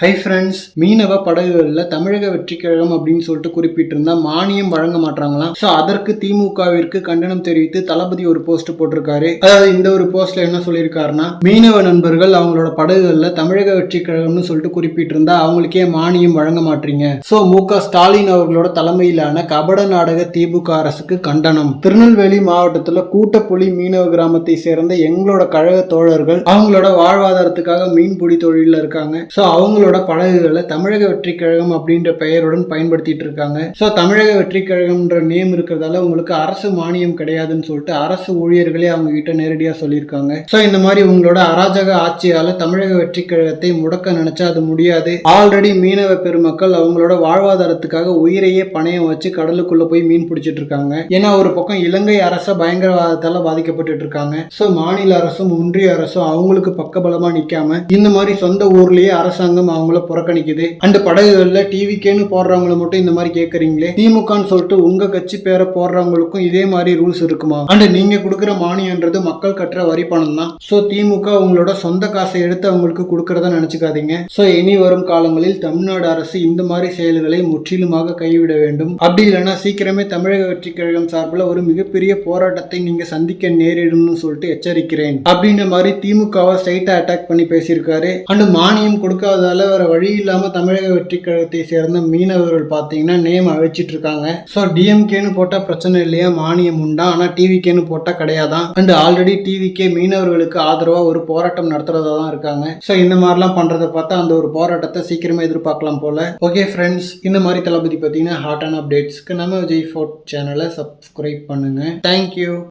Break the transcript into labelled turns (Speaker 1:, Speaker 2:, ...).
Speaker 1: Hi friends மீனவ படகுகளில் தமிழக வெற்றிக்கழகம் அப்படின்னு சொல்லிட்டு குறிப்பிட்டிருந்தா மானியம் வழங்க மாட்டாங்களாம். ஸோ அதற்கு திமுகவிற்கு கண்டனம் தெரிவித்து தளபதி ஒரு போஸ்ட் போட்டிருக்காரு. அதாவது இந்த ஒரு போஸ்ட்ல என்ன சொல்லியிருக்காருன்னா மீனவ நண்பர்கள் அவங்களோட படகுகளில் தமிழக வெற்றிக்கழகம்னு சொல்லிட்டு குறிப்பிட்டிருந்தா அவங்களுக்கே மானியம் வழங்க மாட்டீங்க. ஸோ மு க ஸ்டாலின் அவர்களோட தலைமையிலான கபட நாடக திமுக அரசுக்கு கண்டனம். திருநெல்வேலி மாவட்டத்தில் கூட்டப்புலி மீனவ கிராமத்தை சேர்ந்த எங்களோட கழக தோழர்கள் அவங்களோட வாழ்வாதாரத்துக்காக மீன்பிடி தொழிலில் இருக்காங்க. ஸோ அவங்களோட படகுகளை தமிழக வெற்றி கழகம் அப்படின்ற பெயருடன் பயன்படுத்திட்டு இருக்காங்க. ஸோ தமிழக வெற்றி கழகம்ன்ற நேம் இருக்கிறதால உங்களுக்கு அரசு மானியம் கிடையாதுன்னு சொல்லிட்டு அரசு ஊழியர்களே அவங்க கிட்ட நேரடியாக சொல்லியிருக்காங்க. ஸோ இந்த மாதிரி உங்களோட அராஜக ஆட்சியால தமிழக வெற்றி கழகத்தை முடக்க நினைச்சா அது முடியாது. ஆல்ரெடி மீனவ பெருமக்கள் அவங்களோட வாழ்வாதாரத்துக்காக உயிரையே பணையம் வச்சு கடலுக்குள்ள போய் மீன் பிடிச்சிட்டு இருக்காங்க. ஏன்னா ஒரு பக்கம் இலங்கை அரச பயங்கரவாதத்தால பாதிக்கப்பட்டு இருக்காங்க. ஸோ மாநில அரசும் ஒன்றிய அரசும் அவங்களுக்கு பக்கபலமா நிக்காம இந்த மாதிரி சொந்த ஊர்லயே அரசாங்கம் அவங்கள புறக்கணிக்குது. அண்ட் படகுகள்ல டிவிக்கேன்னு போடுறவங்கள மட்டும் இந்த மாதிரி கேட்குறீங்களே திமுகன்னு சொல்லிட்டு உங்க கட்சி பேரை போடுறவங்களுக்கும் இதே மாதிரி ரூல்ஸ் இருக்குமா? அண்ட் நீங்க கொடுக்குற மானியன்றது மக்கள் கட்டுற வரி பணம் தான் ஸோ திமுக உங்களோட சொந்த காசை எடுத்து அவங்களுக்கு கொடுக்கறதா நினைச்சுக்காதீங்க. ஸோ இனி வரும் காலங்களில் தமிழ்நாடு அரசு இந்த மாதிரி செயல்களை முற்றிலுமாக கைவிட வேண்டும். அப்படி இல்லைன்னா சீக்கிரமே தமிழக வெற்றி கழகம் சார்பில் ஒரு மிகப்பெரிய போராட்டத்தை நீங்க சந்திக்க நேரிடும்னு சொல்லிட்டு எச்சரிக்கிறேன். அப்படின்ற மாதிரி திமுகவை ஸ்ட்ரைட்டா அட்டாக் பண்ணி பேசியிருக்காரு. அண்ட் மானியம் கொடுக்காததால வேற வழி இல்லாம தமிழக வெற்றி கழகத்தை சேர்ந்த மீனவர்கள் பார்த்தீங்கன்னா நேம் அழைச்சிட்டு இருக்காங்க ஸோ டிஎம்கேன்னு போட்டா பிரச்சனை இல்லையா? மானியம் உண்டா? ஆனா டிவிகேன்னு போட்டா கிடையாதான் அண்ட் ஆல்ரெடி டிவிகே மீனவர்களுக்கு ஆதரவா ஒரு போராட்டம் நடத்துறதா தான் இருக்காங்க. ஸோ இந்த மாதிரிலாம் பண்றதை பார்த்தா அந்த ஒரு போராட்டத்தை சீக்கிரமாக எதிர்பார்க்கலாம் போல. ஓகே ஃப்ரெண்ட்ஸ் இந்த மாதிரி தளபதி பார்த்தீங்கன்னா ஹாட்டான அப்டேட்ஸ்க்கு நம்ம விஜய் ஃபோர்ட் சேனலை சப்ஸ்கிரைப் பண்ணுங்க. Thank you